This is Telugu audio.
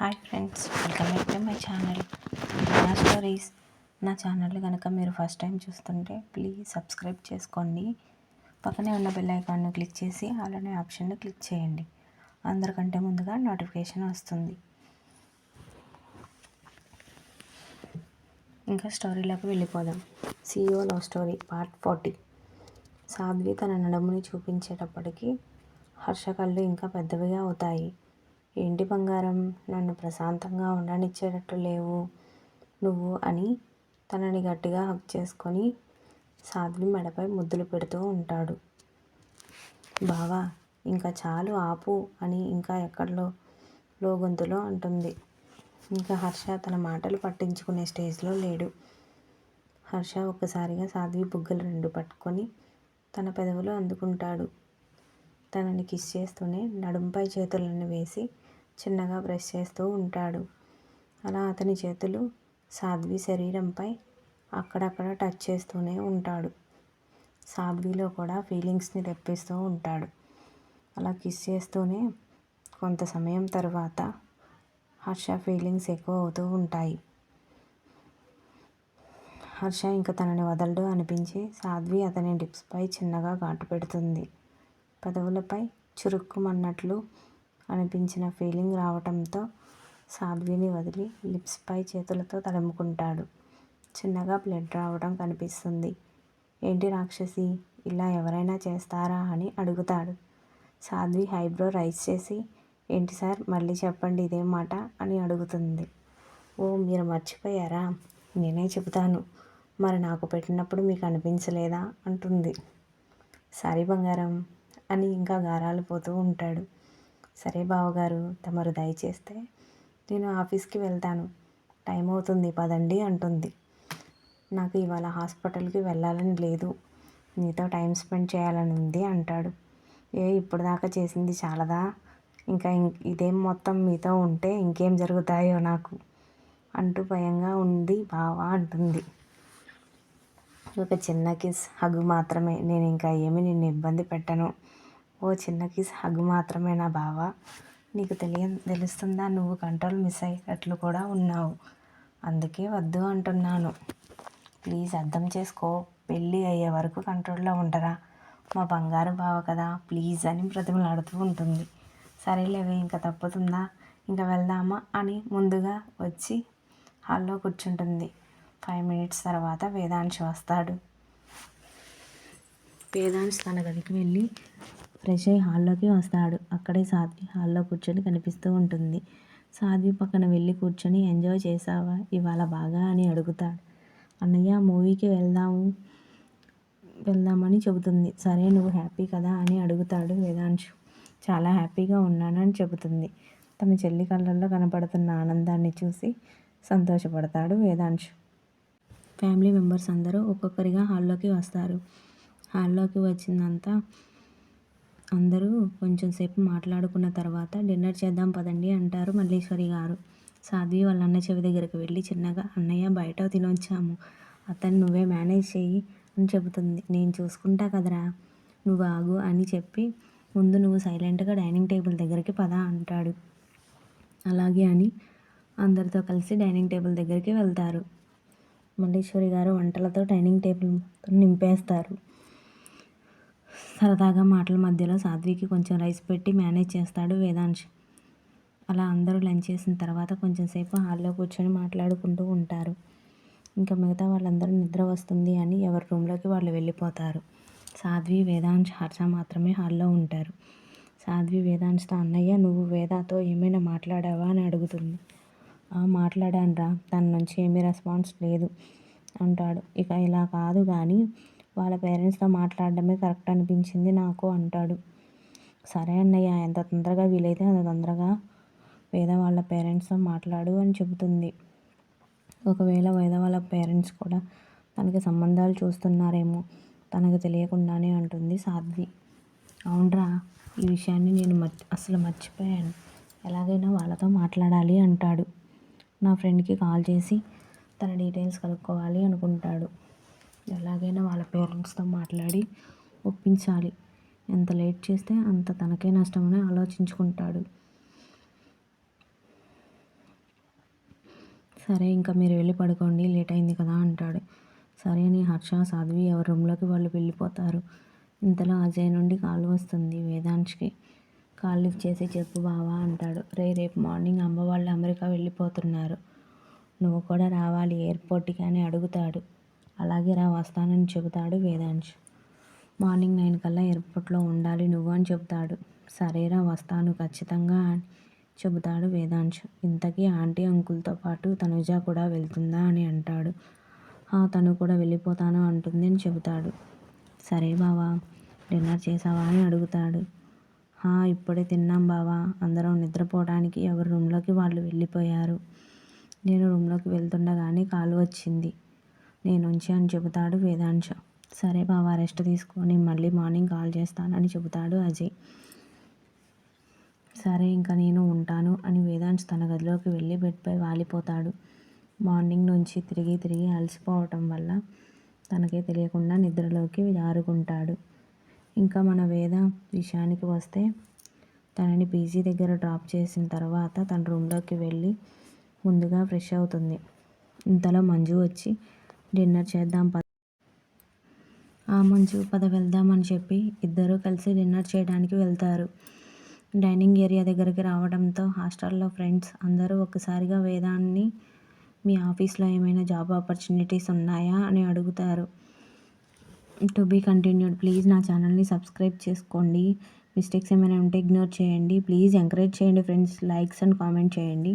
Hi friends welcome back to my channel. నా స్టోరీస్ నా ఛానల్ కనుక మీరు ఫస్ట్ టైం చూస్తుంటే ప్లీజ్ సబ్స్క్రైబ్ చేసుకోండి. పక్కనే ఉన్న బెల్ ఐకాన్ను క్లిక్ చేసి అలానే ఆప్షన్ను క్లిక్ చేయండి. అందరికంటే ముందుగా నోటిఫికేషన్ వస్తుంది. ఇంకా స్టోరీలోకి వెళ్ళిపోదాం. CEO love story part forty. Sadhvi తన నడుముని చూపించేటప్పటికి హర్ష కళ్ళు ఇంకా పెద్దవిగా అవుతాయి. ఏంటి బంగారం? నన్ను ప్రశాంతంగా ఉండనిచ్చేటట్టు లేవు నువ్వు అని తనని గట్టిగా హక్ చేసుకొని సాధ్వి మెడపై ముద్దులు పెడుతూ ఉంటాడు. బావా ఇంకా చాలు ఆపు అని ఇంకా ఎక్కడలో లో గొంతులో అంటుంది. ఇంకా హర్ష తన మాటలు పట్టించుకునే స్టేజ్లో లేడు. హర్ష ఒక్కసారిగా సాధ్వి బుగ్గలు రెండు పట్టుకొని తన పెదవులు అందుకుంటాడు. తనని కిస్ చేస్తూనే నడుంపై చేతులను వేసి చిన్నగా బ్రష్ చేస్తూ ఉంటాడు. అలా అతని చేతులు సాధ్వి శరీరంపై అక్కడక్కడ టచ్ చేస్తూనే ఉంటాడు. సాధ్విలో కూడా ఫీలింగ్స్ని తెప్పిస్తూ ఉంటాడు. అలా కిస్ చేస్తూనే కొంత సమయం తర్వాత హర్ష ఫీలింగ్స్ ఎక్కువ అవుతూ ఉంటాయి. హర్ష ఇంకా తనని వదలడు అనిపించి సాధ్వి అతని డిప్స్పై చిన్నగా ఘాటు పెడుతుంది పెదవులపై చురుక్కుమన్నట్లు అనిపించిన ఫీలింగ్ రావటంతో సాధ్విని వదిలి లిప్స్పై చేతులతో తడుముకుంటాడు. చిన్నగా బ్లడ్ రావడం కనిపిస్తుంది. ఏంటి రాక్షసి ఇలా ఎవరైనా చేస్తారా? అని అడుగుతాడు. సాధ్వి హైబ్రో రైస్ చేసి ఏంటి సార్ మళ్ళీ చెప్పండి ఇదేం మాట అని అడుగుతుంది. ఓ మీరు మర్చిపోయారా? నేనే చెబుతాను. మరి నాకు పెట్టినప్పుడు మీకు అనిపించలేదా? అంటుంది. సరే బంగారం అని ఇంకా గారాలు పోతూ ఉంటాడు. సరే బావగారు తమరు దయచేస్తే నేను ఆఫీస్కి వెళ్తాను. టైం అవుతుంది పదండి అంటుంది. నాకు ఇవాళ హాస్పిటల్కి వెళ్ళాలని లేదు. నీతో టైం స్పెండ్ చేయాలని ఉంది అంటాడు. ఏ ఇప్పుడు దాకా చేసింది చాలదా? ఇంకా ఇదేం మొత్తం మీతో ఉంటే ఇంకేం జరుగుతాయో నాకు? అంటూ భయంగా ఉంది బావా అంటుంది. ఒక చిన్న కిస్ హగు మాత్రమే. నేను ఇంకా ఏమి నిన్ను ఇబ్బంది పెట్టను. ఓ చిన్న కిస్ హగ్ మాత్రమే నా బావ. నీకు తెలియ తెలుస్తుందా? నువ్వు కంట్రోల్ మిస్ అయ్యేటట్లు కూడా ఉన్నావు. అందుకే వద్దు అంటున్నాను. ప్లీజ్ అర్థం చేసుకో. పెళ్ళి అయ్యే వరకు కంట్రోల్లో ఉండరా? మా బంగారు బావ కదా. ప్లీజ్ అని బ్రతిమలాడుతూ ఉంటుంది. సరేలేవే ఇంకా తప్పుతుందా? ఇంకా వెళ్దామా అని ముందుగా వచ్చి హాల్లో కూర్చుంటుంది. ఫైవ్ మినిట్స్ తర్వాత వేదాంశ్ వస్తాడు. వేదాంశ్ తన గదికి వెళ్ళి ఫ్రెష్ అయ్యి హాల్లోకి వస్తాడు. అక్కడే సాధ్వి హాల్లో కూర్చొని కనిపిస్తూ ఉంటుంది. సాధ్వి పక్కన వెళ్ళి కూర్చొని ఎంజాయ్ చేసావా ఇవాళ బాగా అని అడుగుతాడు. అన్నయ్య మూవీకి వెళ్దాము వెళ్దామని చెబుతుంది. సరే నువ్వు హ్యాపీ కదా అని అడుగుతాడు వేదాంశు. చాలా హ్యాపీగా ఉన్నానని చెబుతుంది. తమ చెల్లి కళ్ళల్లో కనపడుతున్న ఆనందాన్ని చూసి సంతోషపడతాడు వేదాంశు. ఫ్యామిలీ మెంబర్స్ అందరూ ఒక్కొక్కరిగా హాల్లోకి వస్తారు. హాల్లోకి వచ్చిందంతా అందరూ కొంచెం సేపు మాట్లాడుకున్న తర్వాత డిన్నర్ చేద్దాం పదండి అంటారు మల్లీశ్వరి గారు. సాధ్వి వాళ్ళ అన్న చెవి దగ్గరికి వెళ్ళి చిన్నగా అన్నయ్య బయట తినొచ్చాము. అతను నువ్వే మేనేజ్ చెయ్యి అని చెబుతుంది. నేను చూసుకుంటా కదరా. నువ్వు ఆగు అని చెప్పి ముందు నువ్వు సైలెంట్గా డైనింగ్ టేబుల్ దగ్గరికి పద అంటాడు. అలాగే అని అందరితో కలిసి డైనింగ్ టేబుల్ దగ్గరికి వెళ్తారు. మల్లేశ్వరి గారు వంటలతో డైనింగ్ టేబుల్ నింపేస్తారు. సరదాగా మాటల మధ్యలో సాధ్వికి కొంచెం రైస్ పెట్టి మేనేజ్ చేస్తాడు వేదాంశ్. అలా అందరూ లంచ్ చేసిన తర్వాత కొంచెం సేపు హాల్లో కూర్చొని మాట్లాడుకుంటూ ఉంటారు. ఇంకా మిగతా వాళ్ళందరూ నిద్ర వస్తుంది అని ఎవరి రూమ్లోకి వాళ్ళు వెళ్ళిపోతారు. సాధ్వి వేదాంశ్ హర్ష మాత్రమే హాల్లో ఉంటారు. సాధ్వి వేదాంశ్తో అన్నయ్య నువ్వు వేదాతో ఏమైనా మాట్లాడావా? అని అడుగుతుంది. మాట్లాడాను రా తన నుంచి ఏమీ రెస్పాన్స్ లేదు అంటాడు. ఇక ఇలా కాదు కానీ వాళ్ళ పేరెంట్స్తో మాట్లాడడమే కరెక్ట్ అనిపించింది నాకు అంటాడు. సరే అన్నయ్య ఎంత తొందరగా వీలైతే అంత తొందరగా వేద వాళ్ళ పేరెంట్స్తో మాట్లాడు అని చెబుతుంది. ఒకవేళ వేద వాళ్ళ పేరెంట్స్ కూడా తనకి సంబంధాలు చూస్తున్నారేమో తనకు తెలియకుండానే అంటుంది సాధ్వి. అవునరా ఈ విషయాన్ని నేను మర్చి అసలు మర్చిపోయాను. ఎలాగైనా వాళ్ళతో మాట్లాడాలి అంటాడు. నా ఫ్రెండ్కి కాల్ చేసి తన డీటెయిల్స్ కనుక్కోవాలి అనుకుంటాడు. ఎలాగైనా వాళ్ళ పేరెంట్స్తో మాట్లాడి ఒప్పించాలి. ఎంత లేట్ చేస్తే అంత తనకే నష్టమని ఆలోచించుకుంటాడు. సరే ఇంకా మీరు వెళ్ళి పడుకోండి లేట్ అయింది కదా అంటాడు. సరే అని హర్ష సాధ్వి ఎవరి రూమ్లోకి వాళ్ళు వెళ్ళిపోతారు. ఇంతలో అజయ్ నుండి కాల్ వస్తుంది వేదాంశ్కి కాల్ లిఫ్ట్ చేసి చెప్పు బావా అంటాడు. రే రేపు మార్నింగ్ అమ్మ వాళ్ళు అమెరికా వెళ్ళిపోతున్నారు. నువ్వు కూడా రావాలి ఎయిర్పోర్ట్కి అని అడుగుతాడు. అలాగే రా వస్తానని చెబుతాడు వేదాంశ్. మార్నింగ్ నైన్ కల్లా ఎయిర్పోర్ట్లో ఉండాలి నువ్వు అని చెబుతాడు. సరేరా వస్తాను ఖచ్చితంగా అని చెబుతాడు వేదాంశ్. ఇంతకీ ఆంటీ అంకుల్తో పాటు తనుజ కూడా వెళ్తుందా అని అంటాడు. తను కూడా వెళ్ళిపోతాను అంటుంది అని చెబుతాడు. సరే బావా డిన్నర్ చేసావా అని అడుగుతాడు. ఇప్పుడే తిన్నాం బావా అందరం నిద్రపోవడానికి ఎవరి రూమ్లోకి వాళ్ళు వెళ్ళిపోయారు. నేను రూమ్లోకి వెళ్తుండగానే కాలు వచ్చింది. నేను ఉంచి అని చెబుతాడు వేదాంశ. సరే బావా రెస్ట్ తీసుకొని మళ్ళీ మార్నింగ్ కాల్ చేస్తానని చెబుతాడు అజయ్. సరే ఇంకా నేను ఉంటాను అని వేదాంశ్ తన గదిలోకి వెళ్ళి బెడ్పై వాలిపోతాడు. మార్నింగ్ నుంచి తిరిగి తిరిగి అలసిపోవటం వల్ల తనకే తెలియకుండా నిద్రలోకి జారుకుంటాడు. ఇంకా మన వేద విషయానికి వస్తే తనని పీజీ దగ్గర డ్రాప్ చేసిన తర్వాత తన రూమ్లోకి వెళ్ళి ముందుగా ఫ్రెష్ అవుతుంది. ఇంతలో మంజు వచ్చి డిన్నర్ చేద్దాం పద. ఆ మంచు పద వెళ్దామని చెప్పి ఇద్దరూ కలిసి డిన్నర్ చేయడానికి వెళ్తారు. డైనింగ్ ఏరియా దగ్గరికి రావడంతో హాస్టల్లో ఫ్రెండ్స్ అందరూ ఒక్కసారిగా వేదాన్ని మీ ఆఫీస్లో ఏమైనా జాబ్ ఆపర్చునిటీస్ ఉన్నాయా అని అడుగుతారు. టు బీ కంటిన్యూడ్ ప్లీజ్ నా ఛానల్ని సబ్స్క్రైబ్ చేసుకోండి. మిస్టేక్స్ ఏమైనా ఉంటే ఇగ్నోర్ చేయండి. ప్లీజ్ ఎంకరేజ్ చేయండి ఫ్రెండ్స్. లైక్స్ అండ్ కామెంట్ చేయండి.